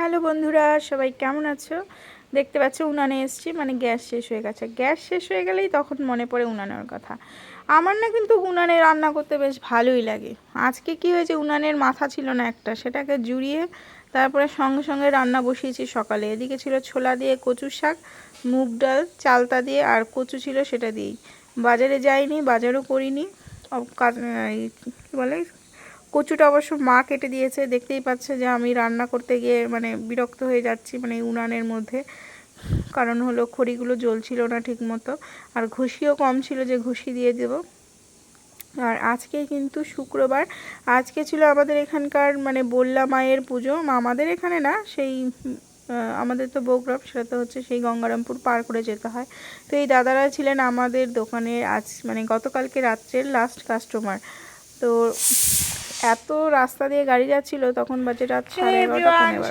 Hello বন্ধুরা, সবাই কেমন আছো? দেখতে পাচ্ছ উনানে এসছি মানে গ্যাস শেষ হয়ে গেছে। গ্যাস শেষ হয়ে গেলেই তখন মনে পড়ে উনানের কথা। আমার না কিন্তু উনানে রান্না করতে বেশ ভালোই লাগে। আজকে কি হয়েছে, উনানের মাথা ছিল না একটা, সেটাকে জুড়িয়ে তারপরে সঙ্গে সঙ্গে রান্না বসিয়েছি সকালে। এদিকে ছিল ছোলা দিয়ে কচু শাক, মুগ ডাল, চালতা দিয়ে আর কচু ছিল সেটা দিয়েই। বাজারে যাইনি, বাজারও করিনি। কাজ- কী বলে? কচুটা অবশ্য মা কেটে দিয়েছে, দেখতেই পাচ্ছে যে আমি রান্না করতে গিয়ে মানে বিরক্ত হয়ে যাচ্ছি মানে উনানের মধ্যে। কারণ হলো খড়িগুলো জ্বলছিল না ঠিক মতো আর ঘষিও কম ছিল যে ঘষি দিয়ে দেবো। আর আজকে কিন্তু শুক্রবার, আজকে ছিল আমাদের এখানকার মানে বল্লা মায়ের পুজো আমাদের এখানে না সেই আমাদের তো বগুড়া সেটা তো হচ্ছে সেই গঙ্গারামপুর পার করে যেতে হয়। তো এই দাদারা ছিলেন আমাদের দোকানে আজ মানে গতকালকে রাত্রের লাস্ট কাস্টমার তো এত রাস্তা দিয়ে গাড়ি যাচ্ছিল তখন বাজে রাত সাড়ে।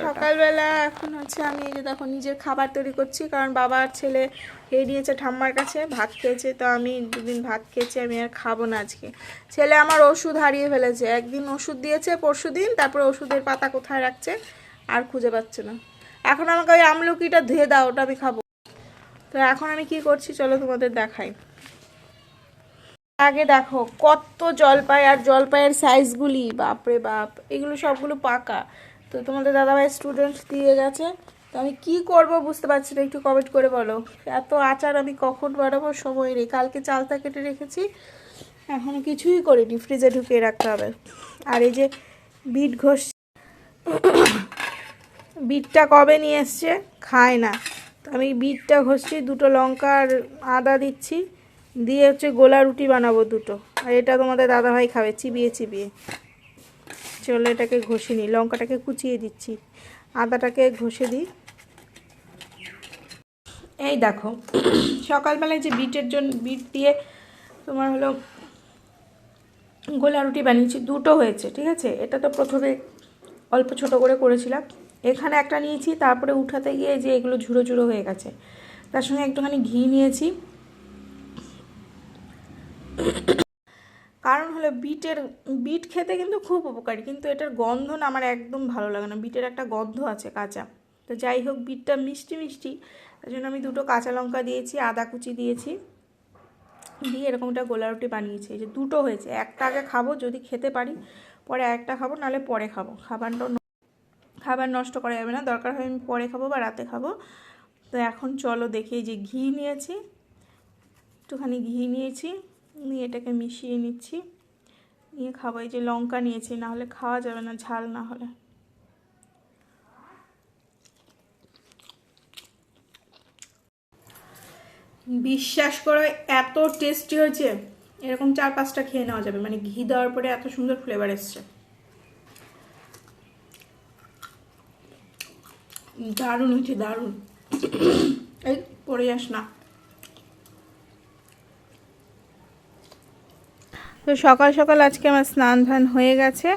সকালবেলা এখন হচ্ছে আমি এই যে দেখো নিজের খাবার তৈরি করছি কারণ বাবা আর ছেলে খেয়ে নিয়েছে ঠাম্মার কাছে ভাত খেয়েছে তো আমি দুদিন ভাত খেয়েছি আমি আর খাব না আজকে। ছেলে আমার ওষুধ হারিয়ে ফেলেছে একদিন ওষুধ দিয়েছে পরশু দিন তারপরে ওষুধের পাতা কোথায় রাখছে আর খুঁজে পাচ্ছে না। এখন আমাকে ওই আমলকিটা ধুয়ে দাও ওটা আমি খাব। তো এখন আমি কি করছি চলো তোমাদের দেখাই। আগে দেখো, কত জলপাই আর জলপাইয়ের সাইজগুলি বাপরে বাপ এগুলো সবগুলো পাকা। তো তোমাদের দাদাভাই স্টুডেন্ট দিয়ে গেছে। তো আমি কি করব বুঝতে পারছি না, একটু কমেন্ট করে বলো। এত আচার আমি কখন বানাবো সময় নেই, কালকে চালতা কেটে রেখেছি। এখন কিছুই করিনি ফ্রিজে ঢুকিয়ে রাখতে হবে। আর এই যে বিট ঘষ, বিটটা কবে নিয়ে এসছে? খায় না। তো আমি বিটটা ঘষছি, দুটো লঙ্কা আর আদা দিচ্ছি। দিয়ে হচ্ছে গোলা রুটি বানাবো দুটো। আর এটা তোমাদের দাদাভাই খাবে, চিবিয়ে চিবিয়ে। চলো এটাকে ঘষে নিই, লঙ্কাটাকে কুচিয়ে দিচ্ছি। আদাটাকে ঘষে দিই। এই দেখো, সকালবেলায় যে বিটের জন্য বিট দিয়ে তোমার হলো গোলা রুটি বানিয়েছি, দুটো হয়েছে, ঠিক আছে? এটা তো প্রথমে অল্প ছোট করে করেছিলাম। এখানে একটা নিয়েছি, তারপরে উঠাতে গিয়ে যে এগুলো ঝুড়ো ঝুড়ো হয়ে গেছে। তার সঙ্গে একটুখানি ঘি নিয়েছি। কারণ হলো বিটের, বিট খেতে কিন্তু খুব উপকারী, কিন্তু এটার গন্ধ না আমার একদম ভালো লাগে না। বিটের একটা গন্ধ আছে কাঁচা। তো যাই হোক, বিটটা মিষ্টি মিষ্টি, তার জন্য আমি দুটো কাঁচা লঙ্কা দিয়েছি, আদা কুচি দিয়েছি, দিয়ে এরকম একটা গোলা রুটি বানিয়েছি। এই যে দুটো হয়েছে, একটা আগে খাব, যদি খেতে পারি, পরে একটা খাব, নাহলে পরে খাব। খাবারটা খাবার নষ্ট করা যাবে না, দরকার হয় আমি পরে খাব বা রাতে খাব। তো এখন চলো দেখি যে ঘি নিয়েছি, একটুখানি ঘি নিয়েছি। নিয়ে এটাকে মিশিয়ে নিচ্ছি। নিয়ে খাব, এই যে লঙ্কা নিয়েছি না হলে খাওয়া যাবে না, ঝাল না হলে। বিশ্বাস করো, এত টেস্টি হয়েছে। এরকম চার পাঁচটা খেয়ে নেওয়া যাবে। মানে ঘি দেওয়ার পরে এত সুন্দর ফ্লেভার এসছে। দারুণ হয়েছে, দারুণ। এই পড়ে যাস না। তো সকাল সকাল আজকে আমার স্নান ধান হয়ে গেছে।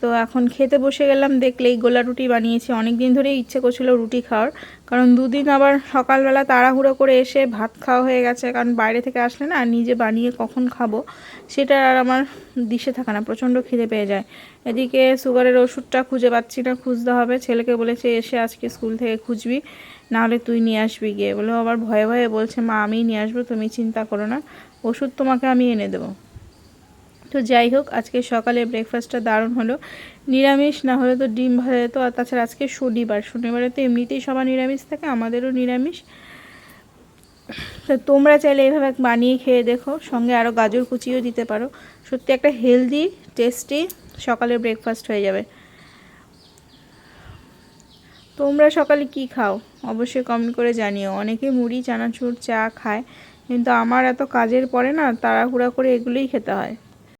তো এখন খেতে বসে গেলাম দেখলেই গোলা রুটি বানিয়েছি। অনেক দিন ধরেই ইচ্ছে করছিল রুটি খাওয়ার। কারণ দুদিন আবার সকালবেলা তাড়াহুড়ো করে এসে ভাত খাওয়া হয়ে গেছে। কারণ বাইরে থেকে আসলে না আর নিজে বানিয়ে কখন খাব, সেটা আর আমার দিশে থাকে না। প্রচণ্ড খিদে পেয়ে যায়। এদিকে সুগারের ওষুধটা খুঁজে পাচ্ছি না, খুঁজতে হবে। ছেলেকে বলেছে, এসে আজকে স্কুল থেকে খুঁজবি, নাহলে তুই নিয়ে আসবি গিয়ে। বলে আবার ভয়ে ভয়ে বলছে, মা, আমিই নিয়ে আসব, তুমি চিন্তা করো না। ওষুধ তোমাকে আমি এনে দেবো। তো যাই হোক, আজকে সকালে ব্রেকফাস্টটা দারুণ হলো। নিরামিষ, না হলে তো ডিম ভাজা যেত, আর তাছাড়া আজকে শনিবার। শনিবারে তো এমনিতেই সবার নিরামিষ থাকে, আমাদেরও নিরামিষ। তো তোমরা চাইলে এইভাবে বানিয়ে খেয়ে দেখো, সঙ্গে আরও গাজর কুচিও দিতে পারো। সত্যি একটা হেলদি টেস্টি সকালের ব্রেকফাস্ট হয়ে যাবে। তোমরা সকালে কি খাও? অবশ্যই কমেন্ট করে জানিও। অনেকে মুড়ি, চানাচুর, চা খায়, কিন্তু আমার এত কাজের পরে না, তাড়াহুড়া করে এগুলোই খেতে হয়।